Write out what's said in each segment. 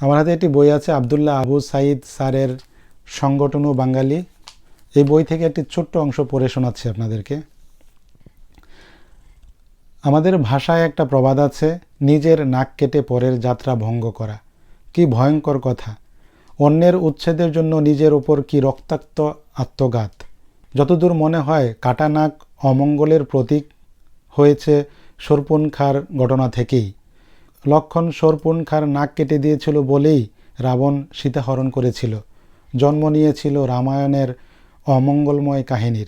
আমার হাতে একটি বই আছে, আবদুল্লাহ আবু সাইদ স্যারের সংগঠন ও বাঙালি। এই বই থেকে একটি ছোট্ট অংশ পড়ে শোনাচ্ছি আপনাদেরকে। আমাদের ভাষায় একটা প্রবাদ আছে, নিজের নাক কেটে পরের যাত্রা ভঙ্গ করা। কি ভয়ঙ্কর কথা। অন্যের উচ্ছেদের জন্য নিজের ওপর কি রক্তাক্ত আত্মঘাত। যতদূর মনে হয়, কাটা নাক অমঙ্গলের প্রতীক হয়েছে সর্পণখার ঘটনা থেকেই। লক্ষণ সর্পণখার নাক কেটে দিয়েছিল বলেই রাবণ সীতাহরণ করেছিল। জন্ম নিয়েছিল রামায়ণের অমঙ্গলময় কাহিনীর।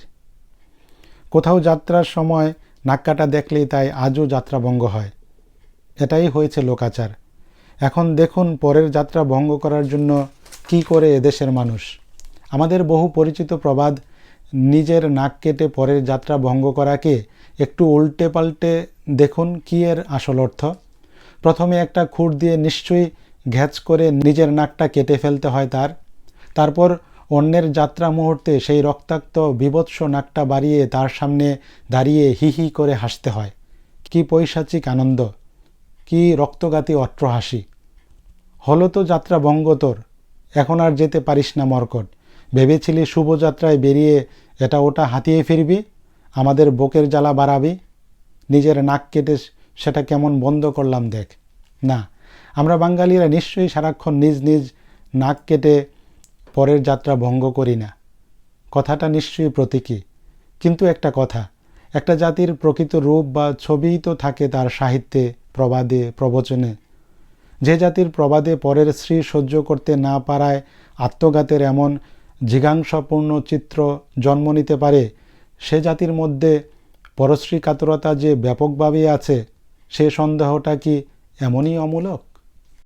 কোথাও যাত্রার সময় নাক কাটা দেখলেই তাই আজও যাত্রা ভঙ্গ হয়। এটাই হয়েছে লোকাচার। এখন দেখুন পরের যাত্রা ভঙ্গ করার জন্য কি করে এদেশের মানুষ। আমাদের বহু পরিচিত প্রবাদ নিজের নাক কেটে পরের যাত্রা ভঙ্গ করাকে একটু উল্টে পাল্টে দেখুন কি এর আসল অর্থ। প্রথমে একটা খুঁট দিয়ে নিশ্চয়ই ঘ্যাচ করে নিজের নাকটা কেটে ফেলতে হয় তার। তারপর অন্যের যাত্রা মুহূর্তে সেই রক্তাক্ত, বিভৎস নাকটা বাড়িয়ে তার সামনে দাঁড়িয়ে হি হি করে হাসতে হয়। কি পৈশাচিক আনন্দ, কি রক্তগাতী অট্টহাসি হলো তো যাত্রা বঙ্গতর এখন আর যেতে পারিস না মর্কট। ভেবেছিলি শুভযাত্রায় বেরিয়ে এটা ওটা হাতিয়ে ফিরবি, আমাদের বুকের জ্বালা বাড়াবি, নিজের নাক কেটে সেটা কেমন বন্ধ করলাম দেখ। না, আমরা বাঙালিরা নিশ্চয়ই সারাক্ষণ নিজ নিজ নাক কেটে পরের যাত্রা ভঙ্গ করি না। কথাটা নিশ্চয়ই প্রতীকী। কিন্তু একটা কথা, একটা জাতির প্রকৃত রূপ বা ছবিই তো থাকে তার সাহিত্যে, প্রবাদে, প্রবচনে। যে জাতির প্রবাদে পরের শ্রী সহ্য করতে না পারায় আত্মঘাতের এমন জিঘাংসাপূর্ণ চিত্র জন্ম নিতে পারে, সে জাতির মধ্যে পরশ্রী কাতরতা যে ব্যাপকভাবেই আছে সে সন্দেহটা কি এমনই অমূলক?